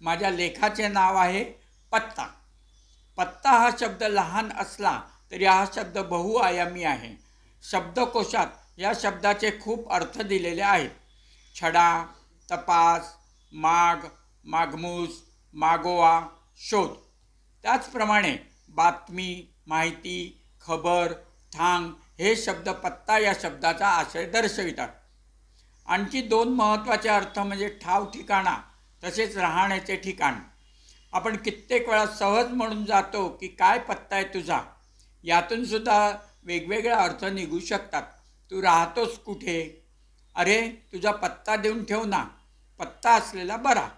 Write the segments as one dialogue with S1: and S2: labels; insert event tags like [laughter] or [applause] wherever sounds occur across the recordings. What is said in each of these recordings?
S1: माझ्या लेखाचे नाव आहे पत्ता. पत्ता हा शब्द लहान असला तरी हा शब्द बहुआयामी आहे. शब्दकोशात या शब्दाचे खूप अर्थ दिलेले आहेत. छडा तपास माग मागमूस मागोवा शोध. त्याचप्रमाणे बातमी माहिती खबर थांग हे शब्द पत्ता या शब्दाचा आशय दर्शवितात. आणखी दोन महत्त्वाचे अर्थ म्हणजे ठाव ठिकाणा तसेच राहण्याचे ठिकाण. आपण कित्येक वेळा सहज म्हणून जातो की काय पत्ता आहे तुझा? यातून सुद्धा वेगवेगळा अर्थ निघू शकतात. तू राहतोस कुठे? अरे तुझा पत्ता देऊन ठेव ना. पत्ता असलेला बरा.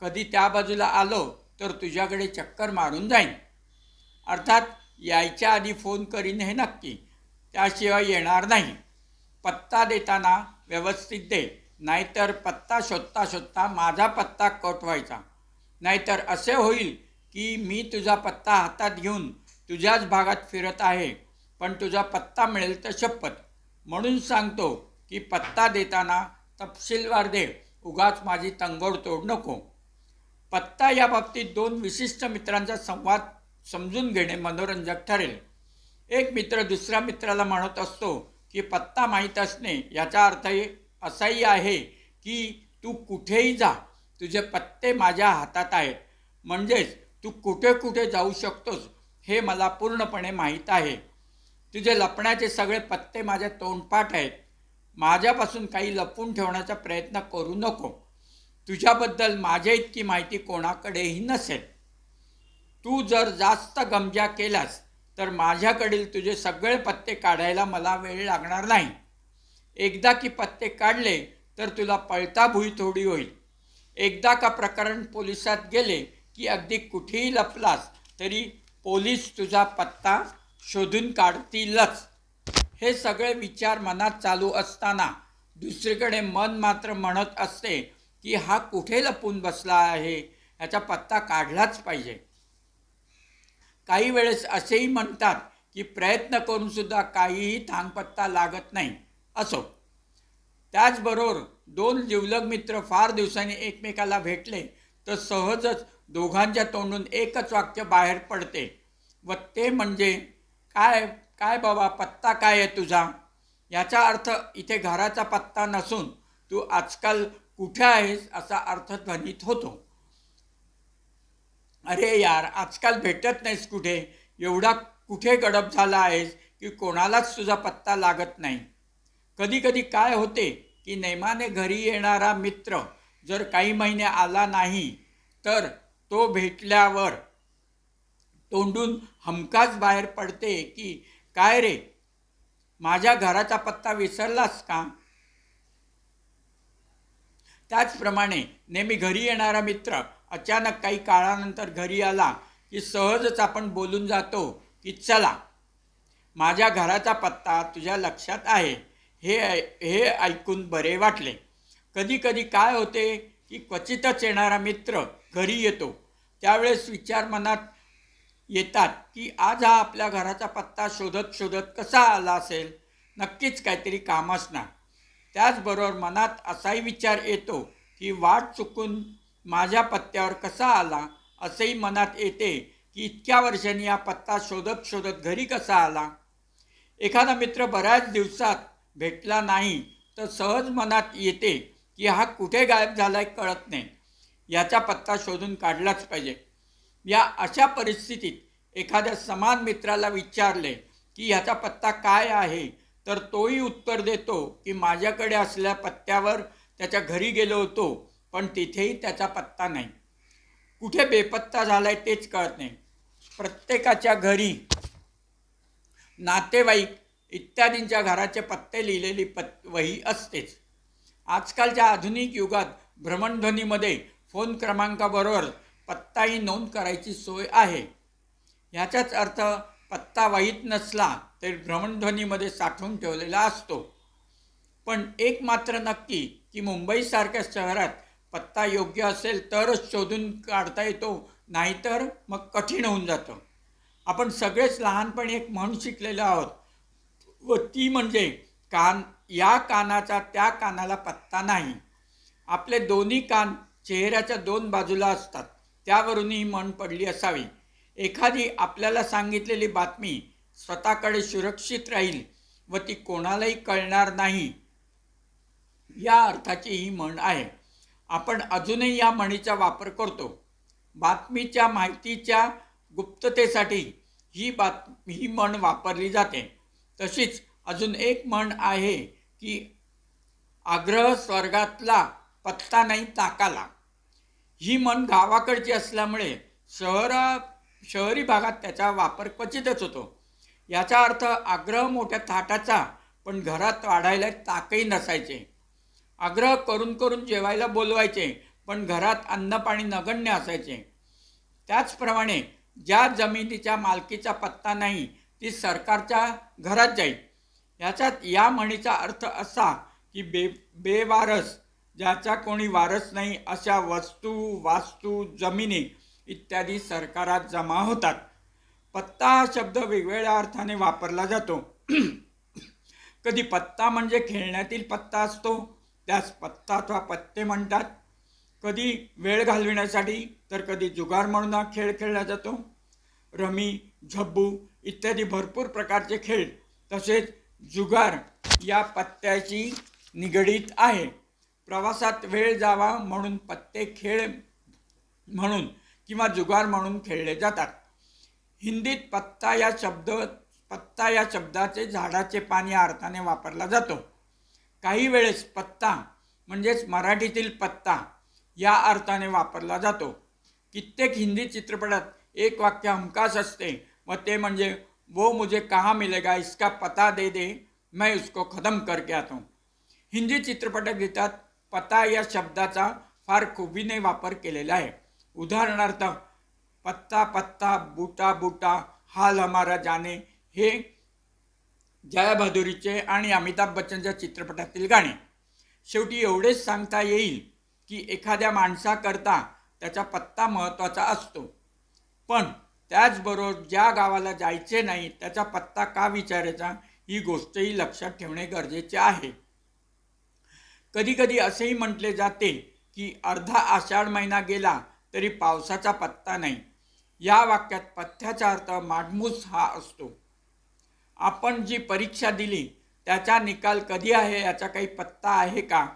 S1: कधी त्या बाजूला आलो तर तुझ्याकडे चक्कर मारून जाईन. अर्थात यायच्या आधी फोन करीन हे नक्की. त्याशिवाय येणार नाही. पत्ता देताना व्यवस्थित दे. नाहीतर पत्ता शोधता शोधता माझा पत्ता कट व्हायचा. नाहीतर असे होईल की मी तुझा पत्ता हातात घेऊन तुझ्याच भागात फिरत आहे पण तुझा पत्ता मिळेल तर शपथ. म्हणून सांगतो की पत्ता देताना तपशीलवार दे उगाच माझी तंगोडतोड नको. पत्ता या बाबतीत दोन विशिष्ट मित्रांचा संवाद समजून घेणे मनोरंजक ठरेल. एक मित्र दुसऱ्या मित्राला म्हणत असतो की पत्ता माहीत असणे याचा अर्थ असाही आहे की तू कुठेही जा तुझे पत्ते माझ्या हातात आहेत. म्हणजेच तू कुठे कुठे जाऊ शकतोस हे मला पूर्णपणे माहीत आहे. तुझे लपण्याचे सगळे पत्ते माझ्या तोंडपाठ आहेत. माझ्यापासून काही लपून ठेवण्याचा प्रयत्न करू नको. तुझ्याबद्दल माझ्या इतकी माहिती कोणाकडेही नसेल. तू जर जास्त गमजा केलास तर माझ्याकडील तुझे सगळे पत्ते काढायला मला वेळ लागणार नाही. एकदा की पत्ते काढले तर तुला पळता भुई थोडी होईल. एकदा का प्रकरण पोलिसात गेले की अगदी कुठेही लपलास तरी पोलीस तुझा पत्ता शोधून काढतीलच. हे सगळे विचार मनात चालू असताना दुसरीकडे मन मात्र म्हणत असते की हा कुठे लपून बसला आहे? ह्याचा पत्ता काढलाच पाहिजे. काही वेळेस असेही म्हणतात की प्रयत्न करूनसुद्धा काहीही थांगपत्ता लागत नाही. असो. त्याचबरोबर दोन जिवलग मित्र फार दिवसांनी एकमेकाला भेटले तर सहजच दोघांच्या तोंडून एकच वाक्य बाहेर पडते. व ते म्हणजे काय काय बाबा पत्ता काय आहे तुझा? याचा अर्थ इथे घराचा पत्ता नसून तू आजकाल कुठे आहेस? असा अर्थ ध्वनित होतो. अरे यार आजकाल भेटत नाहीस कुठे? एवढा कुठे गडप झाला आहेस की कोणालाच तुझा पत्ता लागत नाही. कधी कधी काय होते की नेमाने घरी येणारा मित्र जर काही महिने आला नाही तर तो भेटल्यावर तोंडून हमखास बाहेर पडते की काय रे? माझ्या घराचा पत्ता विसरलास का? त्याचप्रमाणे नेहमी घरी येणारा मित्र अचानक काही काळानंतर घरी आला की सहजच आपण बोलून जातो की चला माझ्या घराचा पत्ता तुझ्या लक्षात आहे. हे हे ऐकून बरे वाटले. कधी कधी काय होते की क्वचितच येणारा मित्र घरी येतो. त्यावेळेस विचार मनात येतात की आज हा आपल्या घराचा पत्ता शोधत शोधत कसा आला असेल? नक्कीच काहीतरी काम असणार. त्याचबरोबर मनात असाही विचार येतो की वाट चुकून माझ्या पत्त्यावर कसा आला? असेही मनात येते की इतक्या वर्षांनी हा पत्ता शोधत शोधत घरी कसा आला? एखादा मित्र बऱ्याच दिवसात भेटला नाही तर सहज मनात येते की हा कुठे गायब झाला आहे कळत नाही. याचा पत्ता शोधून काढलाच पाहिजे. या अशा परिस्थितीत एखाद्या समान मित्राला विचारले की ह्याचा पत्ता काय आहे तर तोही उत्तर देतो की माझ्याकडे असल्या पत्त्यावर त्याच्या घरी गेलो होतो पण तिथेही त्याचा पत्ता नाही. कुठे बेपत्ता झाला आहे तेच कळत नाही. प्रत्येकाच्या घरी नातेवाईक इत्यादींच्या घराचे पत्ते लिहिलेली पत् वही असतेच. आजकालच्या आधुनिक युगात भ्रमणध्वनीमध्ये फोन क्रमांकाबरोबर पत्ताही नोंद करायची सोय आहे. ह्याचाच अर्थ पत्ता वाहीत नसला तरी भ्रमणध्वनीमध्ये साठवून ठेवलेला असतो. पण एक मात्र नक्की की मुंबईसारख्या शहरात पत्ता योग्य असेल तरच शोधून काढता येतो नाहीतर मग कठीण होऊन जातं. आपण सगळेच लहानपणी एक म्हणून शिकलेलो आहोत. व ती म्हणजे कान या कानाचा त्या कानाला पत्ता नाही. आपले दोन्ही कान चेहऱ्याच्या दोन बाजूला असतात. त्यावरून ही म्हण पडली असावी. एखादी आपल्याला सांगितलेली बातमी स्वतःकडे सुरक्षित राहील व ती कोणालाही कळणार नाही या अर्थाची ही म्हण आहे. आपण अजूनही या म्हणीचा वापर करतो. बातमीच्या माहितीच्या गुप्ततेसाठी ही बात ही म्हण वापरली जाते. तशीच अजून एक म्हण आहे की आग्रह स्वर्गातला पत्ता नाही ताकाला. ही म्हण गावाकडची असल्यामुळे शहरा शहरी भागात त्याचा वापर क्वचितच होतो. याचा अर्थ आग्रह मोठ्या थाटाचा पण घरात वाढायला ताकही नसायचे. आग्रह करून करून जेवायला बोलवायचे पण घरात अन्न पाणी नगण्य असायचे. त्याचप्रमाणे ज्या जमिनीच्या मालकीचा पत्ता नाही ती सरकारच्या घरात जाईल. याच्यात या म्हणीचा अर्थ असा की बे बेवारस ज्याचा कोणी वारस नाही अशा वस्तू वास्तू जमिनी इत्यादी सरकारात जमा होतात. पत्ता हा शब्द वेगवेगळ्या अर्थाने वापरला जातो. [clears throat] कधी पत्ता म्हणजे खेळण्यातील पत्ता असतो त्यास पत्ता अथवा पत्ते म्हणतात. कधी वेळ घालविण्यासाठी तर कधी जुगार म्हणून हा खेळ खेळला जातो. रमी झब्बू इत्यादी भरपूर प्रकारचे खेळ तसेच जुगार या पत्त्याची निगडीत आहे. प्रवासात वेळ जावा म्हणून पत्ते खेळ म्हणून किंवा जुगार म्हणून खेळले जातात. हिंदीत पत्ता या शब्द पत्ता या शब्दाचे झाडाचे पान या अर्थाने वापरला जातो. काही वेळेस पत्ता म्हणजेच मराठीतील पत्ता या अर्थाने वापरला जातो. कित्येक हिंदी चित्रपटात एक वाक्य हमखास असते व ते म्हणजे वो मुझे कहाँ मिलेगा इसका पता दे दे मैं उसको खतम करके आता हूँ. हिंदी चित्रपटगीतात पता या शब्दाचा फार खुबीने वापर केलेला आहे. उदाहरणार्थ पत्ता पत्ता बुटा बुटा हाल हमारा जाने हे जया भादुरीचे आणि अमिताभ बच्चनच्या चित्रपटातील गाणे. शेवटी एवढेच सांगता येईल की एखाद्या माणसाकरता त्याचा पत्ता महत्त्वाचा असतो. पण त्याचबरोबर ज्या गावाला जायचे नाही त्याचा पत्ता का विचारायचा? ही गोष्टही लक्षात ठेवणे गरजेचे आहे. कधीकधी असेही म्हटले जाते की अर्धा आषाढ महिना गेला तरी पावसाचा पत्ता नाही. या वाक्यात पथ्याचा अर्थ माडमूस हा असतो. आपण जी परीक्षा दिली त्याचा निकाल कधी आहे याचा काही पत्ता आहे का?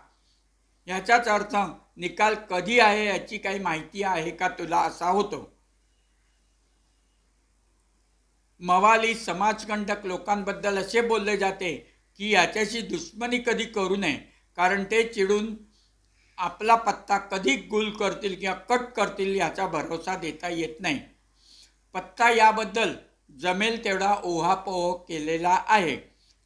S1: याचाच अर्थ निकाल कधी आहे याची काही माहिती आहे का तुला असा होतो. मवाली समाजकंटक लोकांबद्दल असे बोलले जाते की याच्याशी दुश्मनी कधी करू नये कारण ते चिडून आपला पत्ता कधी गुल करतील किंवा कट करतील याचा भरोसा देता येत नाही. पत्ता याबद्दल जमेल तेवढा ओहापोह केलेला आहे.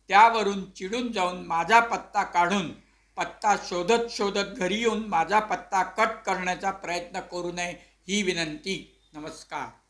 S1: त्यावरून चिडून जाऊन माझा पत्ता काढून पत्ता शोधत शोधत घरी येऊन माझा पत्ता कट करण्याचा प्रयत्न करू नये ही विनंती. नमस्कार.